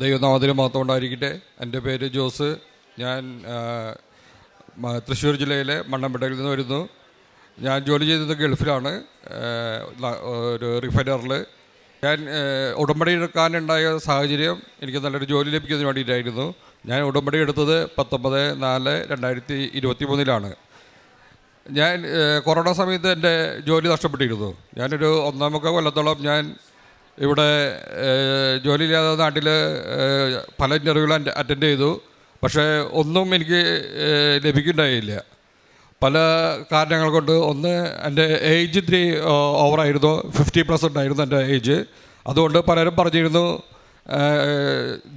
ദൈവനാമത്തിന് മാത്രം ഉണ്ടായിരിക്കട്ടെ എന്റെ പേര് ജോസ്. ഞാൻ തൃശ്ശൂർ ജില്ലയിലെ മണ്ണമ്പട്ടയിൽ നിന്ന് വരുന്നു. ഞാൻ ജോലി ചെയ്തത് ഗൾഫിലാണ്. ഒരു റിഫൈനറിൽ ഞാൻ ഉടമ്പടി എടുക്കാനുണ്ടായ സാഹചര്യം എനിക്ക് നല്ലൊരു ജോലി ലഭിക്കുന്നതിന് വേണ്ടിയിട്ടായിരുന്നു. ഞാൻ ഉടമ്പടി എടുത്തത് പത്തൊമ്പത് നാല് രണ്ടായിരത്തി ഇരുപത്തി മൂന്നിലാണ് ഞാൻ കൊറോണ സമയത്ത് എന്റെ ജോലി നഷ്ടപ്പെട്ടിരുന്നു. ഞാനൊരു ഒന്നാമൊക്കെ കൊല്ലത്തോളം ഞാൻ ഇവിടെ ജോലിയില്ലാതെ നാട്ടിൽ പല ഇന്റർവ്യൂകൾ അറ്റൻഡ് ചെയ്തു. പക്ഷേ ഒന്നും എനിക്ക് ലഭിക്കുന്നുണ്ടായില്ല പല കാരണങ്ങൾ കൊണ്ട് ഒന്ന് എന്റെ ഏജ് ഇത്തിരി ഓവറായിരുന്നു. ഫിഫ്റ്റി പ്ലസ് ഉണ്ടായിരുന്നു എന്റെ ഏജ്. അതുകൊണ്ട് പലരും പറഞ്ഞിരുന്നു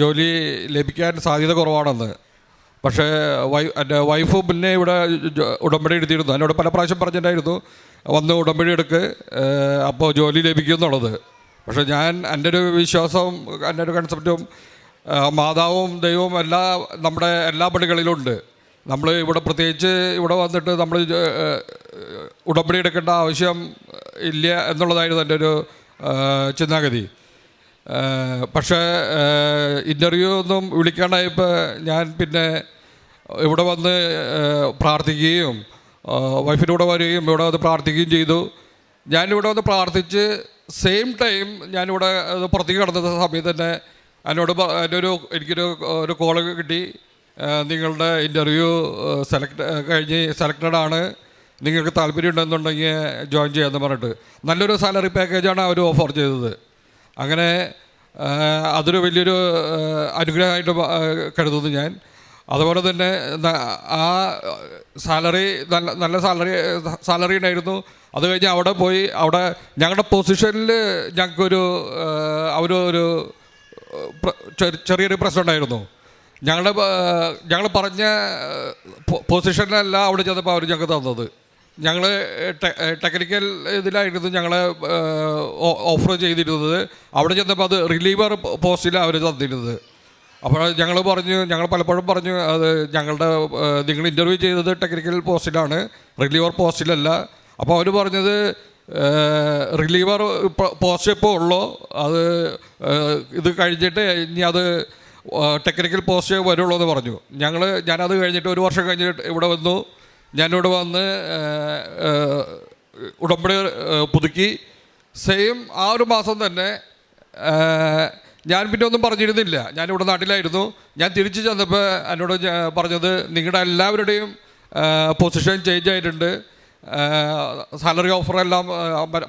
ജോലി ലഭിക്കാൻ സാധ്യത കുറവാണെന്ന്. പക്ഷേ വൈ എന്റെ വൈഫ് മുന്നേ ഇവിടെ ഉടമ്പടി എടുത്തിരുന്നു. എന്നോട് പല പ്രാവശ്യം പറഞ്ഞിട്ടുണ്ടായിരുന്നു വന്ന് ഉടമ്പടി എടുക്ക് അപ്പോൾ ജോലി ലഭിക്കും എന്നുള്ളത് പക്ഷേ ഞാൻ എന്റെ ഒരു വിശ്വാസവും എന്റെ ഒരു കൺസെപ്റ്റും മാതാവും ദൈവവും എല്ലാ നമ്മുടെ എല്ലാ പണികളിലും ഉണ്ട് നമ്മൾ ഇവിടെ പ്രത്യേകിച്ച് ഇവിടെ വന്നിട്ട് നമ്മൾ ഉടമ്പടി എടുക്കേണ്ട ആവശ്യം ഇല്ല എന്നുള്ളതായിരുന്നു എന്റെ ഒരു ചിന്താഗതി. പക്ഷേ ഇന്റർവ്യൂ ഒന്നും വിളിക്കാണ്ടായപ്പോൾ ഞാൻ പിന്നെ ഇവിടെ വന്ന് പ്രാർത്ഥിക്കുകയും വൈഫിന്റെ കൂടെ വരികയും ഇവിടെ വന്ന് പ്രാർത്ഥിക്കുകയും ചെയ്തു. ഞാനിവിടെ വന്ന് പ്രാർത്ഥിച്ച് സെയിം ടൈം ഞാനിവിടെ പുറത്തേക്ക് കടന്ന സമയത്ത് തന്നെ എന്നോട് എന്റെ ഒരു എനിക്കൊരു ഒരു കോൾ കിട്ടി. നിങ്ങളുടെ ഇന്റർവ്യൂ സെലക്ട് കഴിഞ്ഞ് സെലക്റ്റഡ് ആണ്. നിങ്ങൾക്ക് താല്പര്യം ഉണ്ടെന്നുണ്ടെങ്കിൽ ജോയിൻ ചെയ്യാമെന്ന് പറഞ്ഞിട്ട്. നല്ലൊരു സാലറി പാക്കേജാണ് അവർ ഓഫർ ചെയ്തത്. അങ്ങനെ അതൊരു വലിയൊരു അനുഗ്രഹമായിട്ട് കരുതുന്നു ഞാൻ. അതുപോലെ തന്നെ ആ സാലറി നല്ല നല്ല സാലറി സാലറി ഉണ്ടായിരുന്നു. അത് കഴിഞ്ഞ് അവിടെ പോയി അവിടെ ഞങ്ങളുടെ പൊസിഷനിൽ ഞങ്ങൾക്കൊരു അവർ ഒരു ചെറിയൊരു പ്രശ്നം ഉണ്ടായിരുന്നു. ഞങ്ങളുടെ ഞങ്ങൾ പറഞ്ഞ പൊസിഷനിലല്ല അവിടെ ചെന്നപ്പോൾ അവർ ഞങ്ങൾക്ക് തന്നത്. ഞങ്ങൾ ടെക്നിക്കൽ ഇതിലായിരുന്നു ഞങ്ങളെ ഓഫർ ചെയ്തിരുന്നത്. അവിടെ ചെന്നപ്പോൾ അത് റിലീവർ പോസ്റ്റിലാണ് അവർ തന്നിരുന്നത്. അപ്പോൾ ഞങ്ങൾ പറഞ്ഞു ഞങ്ങൾ പലപ്പോഴും പറഞ്ഞു അത് ഞങ്ങളുടെ നിങ്ങൾ ഇന്റർവ്യൂ ചെയ്തത് ടെക്നിക്കൽ പോസ്റ്റിലാണ് റിലീവർ പോസ്റ്റിലല്ല. അപ്പോൾ അവർ പറഞ്ഞത് റിലീവർ പോസ്റ്റ് ഇപ്പോൾ ഉള്ളോ അത് ഇത് കഴിഞ്ഞിട്ട് ഇനി അത് ടെക്നിക്കൽ പോസ്റ്റ് വരുള്ളൂ എന്ന് പറഞ്ഞു. ഞങ്ങൾ ഞാനത് കഴിഞ്ഞിട്ട് ഒരു വർഷം കഴിഞ്ഞിട്ട് ഇവിടെ വന്നു. ഞാനിവിടെ വന്ന് ഉടമ്പടി പുതുക്കി. സെയിം ആ ഒരു മാസം തന്നെ ഞാൻ പിന്നെ ഒന്നും പറഞ്ഞിരുന്നില്ല. ഞാനിവിടെ നാട്ടിലായിരുന്നു. ഞാൻ തിരിച്ചു ചെന്നപ്പോൾ എന്നോട് പറഞ്ഞത് നിങ്ങളുടെ എല്ലാവരുടെയും പൊസിഷൻ ചേഞ്ച് ആയിട്ടുണ്ട്. സാലറി ഓഫറെല്ലാം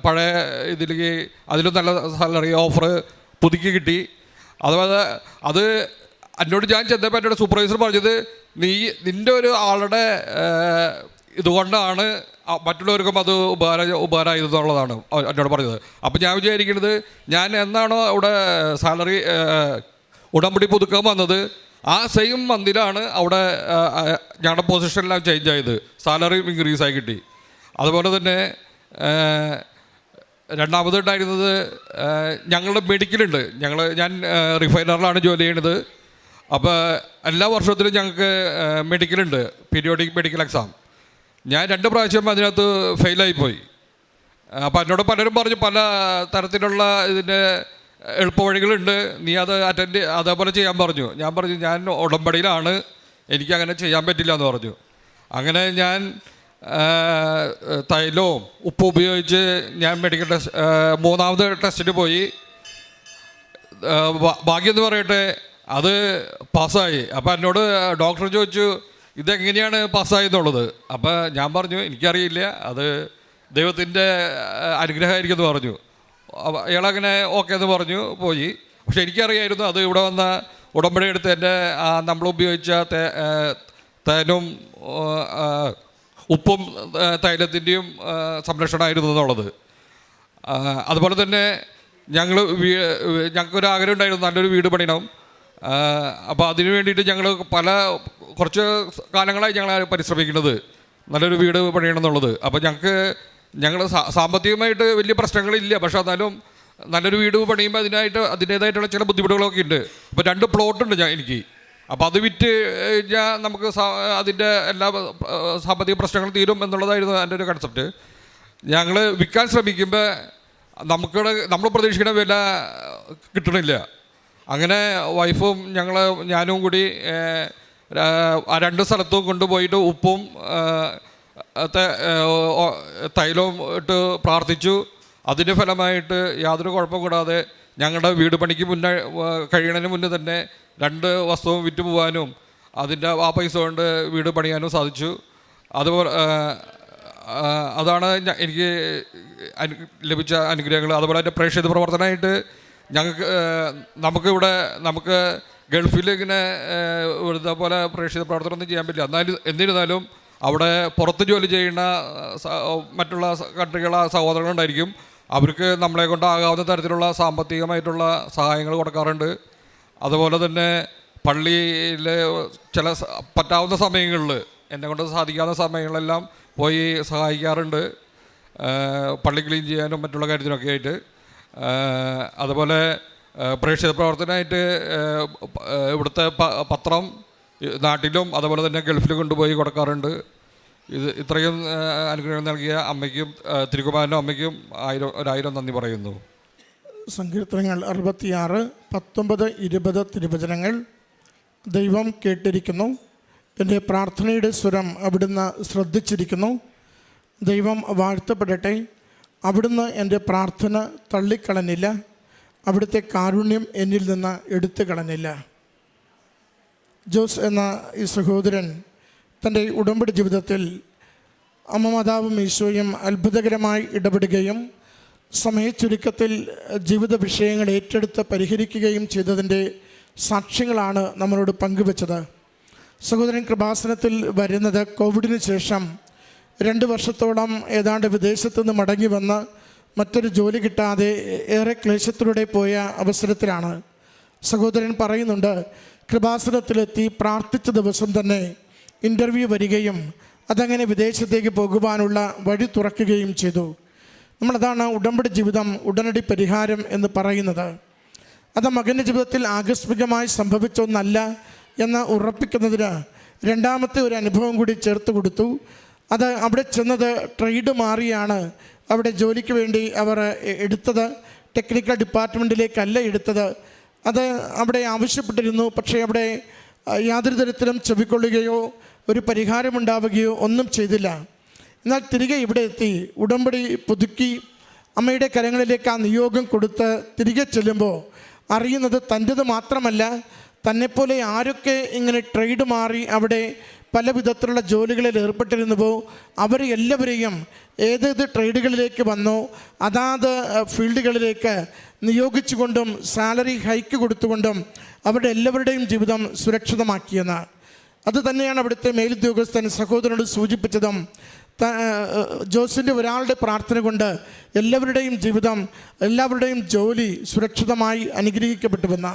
പഴയ ഇതിലേക്ക് അതിലും നല്ല സാലറി ഓഫർ പുതുക്കി കിട്ടി. അതുപോലെ അത് എന്നോട് ഞാൻ ചെന്നപ്പോൾ എന്നോട് സൂപ്പർവൈസർ പറഞ്ഞത് നീ നിന്റെ ഒരു ആളുടെ ഇതുകൊണ്ടാണ് മറ്റുള്ളവർക്കും അത് ഉപകാര ഉപകാരമായതെന്നുള്ളതാണ് എന്നോട് പറഞ്ഞത്. അപ്പോൾ ഞാൻ വിചാരിക്കുന്നത് ഞാൻ എന്നാണോ അവിടെ സാലറി ഉടമ്പടി പുതുക്കാൻ വന്നത് ആ സെയിം മന്തിലാണ് അവിടെ ഞങ്ങളുടെ പൊസിഷനെല്ലാം ചേഞ്ച് ആയത് സാലറി ഇൻക്രീസ് ആയി കിട്ടി. അതുപോലെ തന്നെ രണ്ടാമത് ഉണ്ടായിരുന്നത് ഞങ്ങളുടെ മെഡിക്കലുണ്ട്. ഞങ്ങൾ ഞാൻ റിഫൈനറിലാണ് ജോലി ചെയ്യുന്നത്. അപ്പോൾ എല്ലാ വർഷത്തിലും ഞങ്ങൾക്ക് മെഡിക്കലുണ്ട്. Periodic medical exam. ഞാൻ രണ്ട് പ്രാവശ്യം അതിനകത്ത് ഫെയിലായിപ്പോയി. അപ്പോൾ എന്നോട് പലരും പറഞ്ഞു പല തരത്തിലുള്ള ഇതിന്റെ എളുപ്പവഴികളുണ്ട് നീ അത് അറ്റൻഡ് അതേപോലെ ചെയ്യാൻ പറഞ്ഞു. ഞാൻ പറഞ്ഞു ഞാൻ ഉടമ്പടിയിലാണ് എനിക്കങ്ങനെ ചെയ്യാൻ പറ്റില്ല എന്ന് പറഞ്ഞു. അങ്ങനെ ഞാൻ തൈലവും ഉപ്പും ഉപയോഗിച്ച് ഞാൻ മെഡിക്കൽ ടെസ്റ്റ് മൂന്നാമത് ടെസ്റ്റിന് പോയി. ഭാഗ്യം എന്ന് പറയട്ടെ അത് പാസ്സായി. അപ്പോൾ എന്നോട് ഡോക്ടർ ചോദിച്ചു ഇതെങ്ങനെയാണ് പാസ്സായെന്നുള്ളത്? അപ്പോൾ ഞാൻ പറഞ്ഞു എനിക്കറിയില്ല. അത് ദൈവത്തിന്റെ അനുഗ്രഹമായിരിക്കുമെന്ന് പറഞ്ഞു. അയാളങ്ങനെ ഓക്കെ എന്ന് പറഞ്ഞു പോയി. പക്ഷെ എനിക്കറിയായിരുന്നു അത് ഇവിടെ വന്ന ഉടമ്പടി എടുത്ത് എന്റെ നമ്മൾ ഉപയോഗിച്ച തേനും ഉപ്പും തൈലത്തിന്റെയും സംരക്ഷണമായിരുന്നു എന്നുള്ളത്. അതുപോലെ തന്നെ ഞങ്ങൾ ഞങ്ങൾക്കൊരു ആഗ്രഹം ഉണ്ടായിരുന്നു നല്ലൊരു വീട് പണിയണം. അപ്പോൾ അതിന് വേണ്ടിയിട്ട് ഞങ്ങൾ പല കുറച്ച് കാലങ്ങളായി ഞങ്ങൾ പരിശ്രമിക്കുന്നത്. നല്ലൊരു വീട് പണിയണം എന്നുള്ളത് അപ്പോൾ ഞങ്ങൾക്ക് ഞങ്ങൾ സാമ്പത്തികമായിട്ട് വലിയ പ്രശ്നങ്ങളില്ല. പക്ഷെ എന്നാലും നല്ലൊരു വീട് പണിയുമ്പോൾ അതിനായിട്ട് അതിന്റേതായിട്ടുള്ള ചില ബുദ്ധിമുട്ടുകളൊക്കെ ഉണ്ട്. അപ്പോൾ രണ്ട് പ്ലോട്ടുണ്ട് ഞാൻ എനിക്ക്. അപ്പോൾ അത് വിറ്റ് കഴിഞ്ഞാൽ നമുക്ക് അതിന്റെ എല്ലാ സാമ്പത്തിക പ്രശ്നങ്ങളും തീരും എന്നുള്ളതായിരുന്നു എന്റെ ഒരു കൺസെപ്റ്റ് ഞങ്ങൾ വിൽക്കാൻ ശ്രമിക്കുമ്പോൾ നമുക്ക് നമ്മൾ പ്രതീക്ഷിക്കുന്ന വില കിട്ടണില്ല. അങ്ങനെ വൈഫും ഞങ്ങൾ ഞാനും കൂടി രണ്ട് സ്ഥലത്തും കൊണ്ടുപോയിട്ട് ഉപ്പും തൈലവും ഇട്ട് പ്രാർത്ഥിച്ചു. അതിന്റെ ഫലമായിട്ട് യാതൊരു കുഴപ്പം കൂടാതെ ഞങ്ങളുടെ വീട് പണിക്ക് മുന്നേ കഴിയണതിന് മുന്നേ തന്നെ രണ്ട് വസ്തുവും വിറ്റ് പോകാനും അതിന്റെ ആ പൈസ കൊണ്ട് വീട് പണിയാനും സാധിച്ചു. അതുപോലെ അതാണ് എനിക്ക് ലഭിച്ച അനുഗ്രഹങ്ങൾ. അതുപോലെ തന്നെ പ്രേക്ഷിത പ്രവർത്തനമായിട്ട് ഞങ്ങൾക്ക് നമുക്കിവിടെ നമുക്ക് ഗൾഫിൽ ഇങ്ങനെ വെറുതെ പോലെ പ്രേക്ഷിത പ്രവർത്തനമൊന്നും ചെയ്യാൻ പറ്റില്ല. എന്നാലും എന്നിരുന്നാലും അവിടെ പുറത്ത് ജോലി ചെയ്യുന്ന മറ്റുള്ള കൺട്രികളെ സഹോദരങ്ങളുണ്ടായിരിക്കും. അവർക്ക് നമ്മളെ കൊണ്ടാകാവുന്ന തരത്തിലുള്ള സാമ്പത്തികമായിട്ടുള്ള സഹായങ്ങൾ കൊടുക്കാറുണ്ട്. അതുപോലെ തന്നെ പള്ളിയിൽ ചില പറ്റാവുന്ന സമയങ്ങളിൽ എന്നെ കൊണ്ട് സാധിക്കാവുന്ന സമയങ്ങളെല്ലാം പോയി സഹായിക്കാറുണ്ട്. പള്ളി ക്ലീൻ ചെയ്യാനും മറ്റുള്ള കാര്യത്തിനൊക്കെ ആയിട്ട്. അതുപോലെ പ്രേക്ഷിത പ്രവർത്തനമായിട്ട് ഇവിടുത്തെ പത്രം നാട്ടിലും അതുപോലെ തന്നെ ഗൾഫിലും കൊണ്ടുപോയി കൊടുക്കാറുണ്ട്. ഇത് ഇത്രയും അനുഗ്രഹം നൽകിയ അമ്മയ്ക്കും തിരുകുമാരനും അമ്മയ്ക്കും ആയിരം ഒരായിരം നന്ദി പറയുന്നു. സങ്കീർത്തനങ്ങൾ അറുപത്തിയാറ് പത്തൊമ്പത് ഇരുപത് തിരുവചനങ്ങൾ ദൈവം കേട്ടിരിക്കുന്നു. എന്റെ പ്രാർത്ഥനയുടെ സ്വരം അവിടുന്ന് ശ്രദ്ധിച്ചിരിക്കുന്നു. ദൈവം വാഴ്ത്തപ്പെടട്ടെ. അവിടുന്ന് എന്റെ പ്രാർത്ഥന തള്ളിക്കളഞ്ഞില്ല. അവിടുത്തെ കാരുണ്യം എന്നിൽ നിന്ന് എടുത്തു കളഞ്ഞില്ല. ജോസ് എന്ന ഈ സഹോദരൻ തന്റെ ഉടമ്പടി ജീവിതത്തിൽ അമ്മ മാതാവും ഈശോയും അത്ഭുതകരമായി ഇടപെടുകയും സമയച്ചുരുക്കത്തിൽ ജീവിത വിഷയങ്ങൾ ഏറ്റെടുത്ത് പരിഹരിക്കുകയും ചെയ്തതിന്റെ സാക്ഷ്യങ്ങളാണ് നമ്മളോട് പങ്കുവച്ചത്. സഹോദരൻ കൃപാസനത്തിൽ വരുന്നത് കോവിഡിന് ശേഷം രണ്ട് വർഷത്തോളം ഏതാണ്ട് വിദേശത്തു നിന്ന് മടങ്ങി വന്ന് മറ്റൊരു ജോലി കിട്ടാതെ ഏറെ ക്ലേശത്തിലൂടെ പോയ അവസരത്തിലാണ്. സഹോദരൻ പറയുന്നുണ്ട് കൃപാസനത്തിലെത്തി പ്രാർത്ഥിച്ച ദിവസം തന്നെ ഇന്റർവ്യൂ വരികയും അതങ്ങനെ വിദേശത്തേക്ക് പോകുവാനുള്ള വഴി തുറക്കുകയും ചെയ്തു. നമ്മളതാണ് ഉടമ്പടി ജീവിതം ഉടനടി പരിഹാരം എന്ന് പറയുന്നത്. അത് മകന്റെ ജീവിതത്തിൽ ആകസ്മികമായി സംഭവിച്ച ഒന്നല്ല എന്ന് ഉറപ്പിക്കുന്നതിന് രണ്ടാമത്തെ ഒരു അനുഭവം കൂടി ചേർത്ത് കൊടുത്തു. അത് അവിടെ ചെന്നത് ട്രേഡ് മാറിയാണ്. അവിടെ ജോലിക്ക് വേണ്ടി അവർ എടുത്തത്. ടെക്നിക്കൽ ഡിപ്പാർട്ട്മെന്റിലേക്കല്ല എടുത്തത്. അത് അവിടെ ആവശ്യപ്പെട്ടിരുന്നു. പക്ഷേ അവിടെ യാതൊരു തരത്തിലും ചെവിക്കൊള്ളുകയോ ഒരു പരിഹാരമുണ്ടാവുകയോ ഒന്നും ചെയ്തില്ല. എന്നാൽ തിരികെ ഇവിടെ എത്തി ഉടമ്പടി പുതുക്കി അമ്മയുടെ കരങ്ങളിലേക്ക് ആ നിയോഗം കൊടുത്ത് തിരികെ ചെല്ലുമ്പോൾ അറിയുന്നത് തന്റെത് മാത്രമല്ല തന്നെപ്പോലെ ആരൊക്കെ ഇങ്ങനെ ട്രേഡ് മാറി അവിടെ പല വിധത്തിലുള്ള ജോലികളിൽ ഏർപ്പെട്ടിരുന്നുവോ അവർ എല്ലാവരെയും ഏതേത് ട്രേഡുകളിലേക്ക് വന്നോ അതാത് ഫീൽഡുകളിലേക്ക് നിയോഗിച്ചുകൊണ്ടും സാലറി ഹൈക്ക് കൊടുത്തുകൊണ്ടും അവരുടെ എല്ലാവരുടെയും ജീവിതം സുരക്ഷിതമാക്കിയെന്ന്. അത് തന്നെയാണ് അവിടുത്തെ മേലുദ്യോഗസ്ഥൻ സഹോദരനോട് സൂചിപ്പിച്ചതും ജോസിന്റെ ഒരാളുടെ പ്രാർത്ഥന കൊണ്ട് എല്ലാവരുടെയും ജീവിതം എല്ലാവരുടെയും ജോലി സുരക്ഷിതമായി അനുഗ്രഹിക്കപ്പെട്ടുവെന്ന്.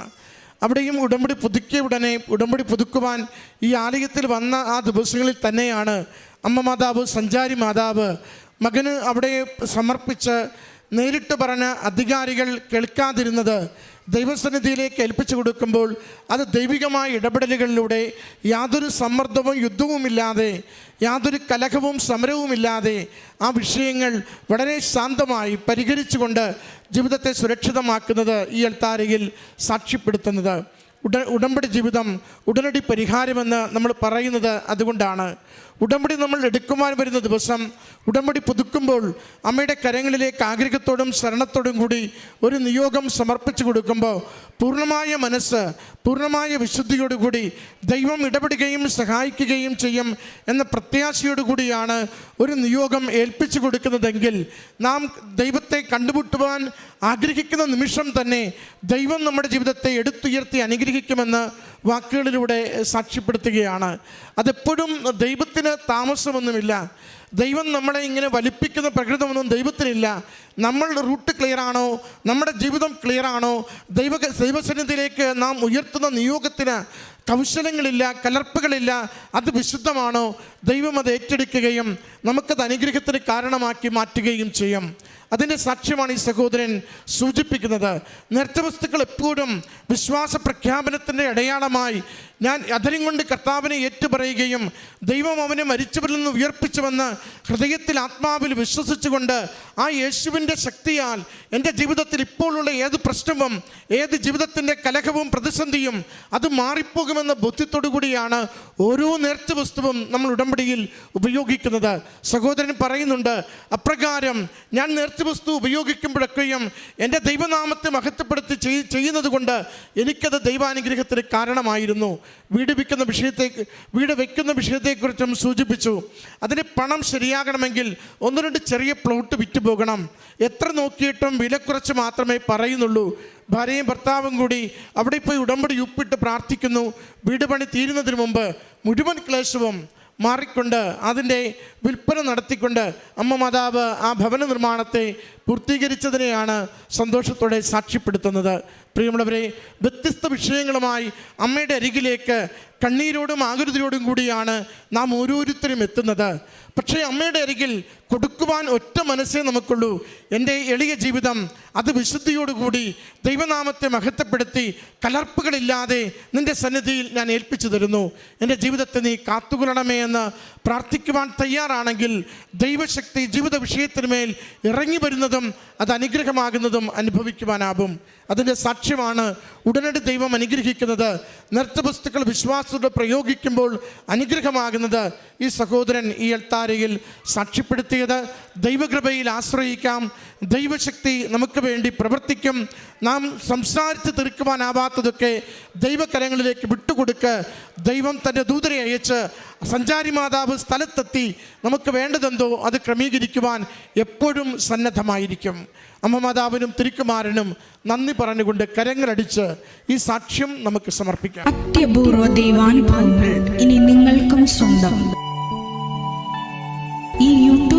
അവിടെയും ഉടമ്പടി പുതുക്കിയ ഉടനെ ഉടമ്പടി പുതുക്കുവാൻ ഈ ആലയത്തിൽ വന്ന ആ ദിവസങ്ങളിൽ തന്നെയാണ് അമ്മ മാതാവ് സഞ്ചാരി മാതാവ് മകന് അവിടെ സമർപ്പിച്ച് നേരിട്ട് പറഞ്ഞ അധികാരികൾ കേൾക്കാതിരുന്നത്. ദൈവസന്നിധിയിലേക്ക് ഏൽപ്പിച്ചു കൊടുക്കുമ്പോൾ അത് ദൈവികമായ ഇടപെടലുകളിലൂടെ യാതൊരു സമ്മർദ്ദവും യുദ്ധവുമില്ലാതെ യാതൊരു കലഹവും സമരവുമില്ലാതെ ആ വിഷയങ്ങൾ വളരെ ശാന്തമായി പരിഹരിച്ചുകൊണ്ട് ജീവിതത്തെ സുരക്ഷിതമാക്കുന്നത് ഈ എൽത്താരയിൽ സാക്ഷ്യപ്പെടുത്തുന്നത്. ഉട ഉടമ്പടി ജീവിതം ഉടനടി പരിഹാരമെന്ന് നമ്മൾ പറയുന്നത് അതുകൊണ്ടാണ്. ഉടമ്പടി നമ്മൾ എടുക്കുവാൻ വരുന്ന ദിവസം ഉടമ്പടി പുതുക്കുമ്പോൾ അമ്മയുടെ കരങ്ങളിലേക്ക് ആഗ്രഹത്തോടും ശരണത്തോടും കൂടി ഒരു നിയോഗം സമർപ്പിച്ചു കൊടുക്കുമ്പോൾ പൂർണമായ മനസ്സ് പൂർണമായ വിശുദ്ധിയോടുകൂടി ദൈവം ഇടപെടുകയും സഹായിക്കുകയും ചെയ്യും എന്ന പ്രത്യാശയോടുകൂടിയാണ് ഒരു നിയോഗം ഏൽപ്പിച്ചു കൊടുക്കുന്നതെങ്കിൽ നാം ദൈവത്തെ കണ്ടുമുട്ടുവാൻ ആഗ്രഹിക്കുന്ന നിമിഷം തന്നെ ദൈവം നമ്മുടെ ജീവിതത്തെ എടുത്തുയർത്തി അനുഗ്രഹിക്കുമെന്ന് വാക്കുകളിലൂടെ സാക്ഷ്യപ്പെടുത്തുകയാണ്. അതെപ്പോഴും ദൈവത്തിന് താമസമൊന്നുമില്ല. ദൈവം നമ്മളെ ഇങ്ങനെ വലിപ്പിക്കുന്ന പ്രകൃതമൊന്നും ദൈവത്തിനില്ല. നമ്മളുടെ റൂട്ട് ക്ലിയർ ആണോ? നമ്മുടെ ജീവിതം ക്ലിയർ ആണോ? ദൈവ ദൈവസന്നിധിയിലേക്ക് നാം ഉയർത്തുന്ന നിയോഗത്തിന് കൗശലങ്ങളില്ല കലർപ്പുകളില്ല അത് വിശുദ്ധമാണോ? ദൈവം അത് ഏറ്റെടുക്കുകയും നമുക്കത് അനുഗ്രഹത്തിന് കാരണമാക്കി മാറ്റുകയും ചെയ്യും. അതിന്റെ സാക്ഷ്യമാണ് ഈ സഹോദരൻ സൂചിപ്പിക്കുന്നത്. നൃത്തവസ്തുക്കൾ വസ്തുക്കൾ എപ്പോഴും വിശ്വാസ പ്രഖ്യാപനത്തിന്റെ അടയാളമായി ഞാൻ അധരം കൊണ്ട് കർത്താവിനെ ഏറ്റുപറയുകയും ദൈവം അവനെ മരിച്ചവരിൽ നിന്ന് ഉയർപ്പിച്ചുവെന്ന് ഹൃദയത്തിൽ ആത്മാവിൽ വിശ്വസിച്ചുകൊണ്ട് ആ യേശുവിന്റെ ശക്തിയാൽ എന്റെ ജീവിതത്തിൽ ഇപ്പോഴുള്ള ഏത് പ്രശ്നവും ഏത് ജീവിതത്തിന്റെ കലഹവും പ്രതിസന്ധിയും അത് മാറിപ്പോകുമെന്ന കൂടിയാണ് ഓരോ നേർച്ച വസ്തുവും നമ്മൾ ഉടമ്പടിയിൽ ഉപയോഗിക്കുന്നത്. സഹോദരൻ പറയുന്നുണ്ട് അപ്രകാരം ഞാൻ നേർച്ച വസ്തു ഉപയോഗിക്കുമ്പോഴൊക്കെയും എന്റെ ദൈവനാമത്തെ മഹത്വപ്പെടുത്തി ചെയ്- ചെയ്യുന്നത് കൊണ്ട് എനിക്കത് ദൈവാനുഗ്രഹത്തിന് കാരണമായിരുന്നു. വീട് വിൽക്കുന്ന വിഷയത്തെ വീട് വയ്ക്കുന്ന വിഷയത്തെക്കുറിച്ചും സൂചിപ്പിച്ചു. അതിന് പണം ശരിയാകണമെങ്കിൽ ഒന്ന് രണ്ട് ചെറിയ പ്ലോട്ട് വിറ്റ് പോകണം എത്ര നോക്കിയിട്ടും വില കുറച്ച് മാത്രമേ പറയുന്നുള്ളൂ. ഭാര്യയും ഭർത്താവും കൂടി അവിടെ പോയി ഉടമ്പടി ഉപ്പിട്ട് പ്രാർത്ഥിക്കുന്നു. വീട് പണി തീരുന്നതിന് മുമ്പ് മുഴുവൻ ക്ലേശവും മാറിക്കൊണ്ട് അതിന്റെ വിൽപ്പന നടത്തിക്കൊണ്ട് അമ്മ മാതാവ് ആ ഭവന നിർമ്മാണത്തെ പൂർത്തീകരിച്ചതിനെയാണ് സന്തോഷത്തോടെ സാക്ഷ്യപ്പെടുത്തുന്നത്. പ്രിയമുള്ളവരെ വ്യത്യസ്ത വിഷയങ്ങളുമായി അമ്മയുടെ അരികിലേക്ക് കണ്ണീരോടും ആകുലതയോടും കൂടിയാണ് നാം ഓരോരുത്തരും എത്തുന്നത്. പക്ഷേ അമ്മയുടെ അരികിൽ കൊടുക്കുവാൻ ഒറ്റ മനസ്സേ നമുക്കുള്ളൂ. എന്റെ എളിയ ജീവിതം അത് വിശുദ്ധിയോടുകൂടി ദൈവനാമത്തെ മഹത്വപ്പെടുത്തി കലർപ്പുകളില്ലാതെ നിന്റെ സന്നിധിയിൽ ഞാൻ ഏൽപ്പിച്ചു തരുന്നു. എന്റെ ജീവിതത്തെ നീ കാത്തുകൊള്ളണമേ എന്ന് പ്രാർത്ഥിക്കുവാൻ തയ്യാറാണെങ്കിൽ ദൈവശക്തി ജീവിത വിഷയത്തിന്മേൽ ഇറങ്ങി വരുന്നതും അത് അനുഗ്രഹമാകുന്നതും അനുഭവിക്കുവാനാകും. അതിന്റെ സാക്ഷ്യമാണ് ഉടനടി ദൈവം അനുഗ്രഹിക്കുന്നത്. നൃത്തപുസ്തുക്കൾ വിശ്വാസത്തോടെ പ്രയോഗിക്കുമ്പോൾ അനുഗ്രഹമാകുന്നത് ഈ സഹോദരൻ ഈ അൾത്താരയിൽ സാക്ഷ്യപ്പെടുത്തിയത്. ദൈവകൃപയിൽ ആശ്രയിക്കാം. ദൈവശക്തി നമുക്ക് വേണ്ടി പ്രവർത്തിക്കും. നാം സംസാരിച്ച് തീർക്കുവാനാവാത്തതൊക്കെ ദൈവകരങ്ങളിലേക്ക് വിട്ടുകൊടുക്ക്. ദൈവം തന്റെ ദൂതരെ അയച്ച് സഞ്ചാരി മാതാവ് സ്ഥലത്തെത്തി നമുക്ക് വേണ്ടതെന്തോ അത് ക്രമീകരിക്കുവാൻ എപ്പോഴും സന്നദ്ധമായിരിക്കും. അമ്മ മാതാവിനും തിരുക്കുമാരനും നന്ദി പറഞ്ഞുകൊണ്ട് കരങ്ങളടിച്ച് ഈ സാക്ഷ്യം നമുക്ക് സമർപ്പിക്കാം. അത്യപൂർവ ദൈവാനുഭവങ്ങൾ ഇനി നിങ്ങൾക്കും സ്വന്തം.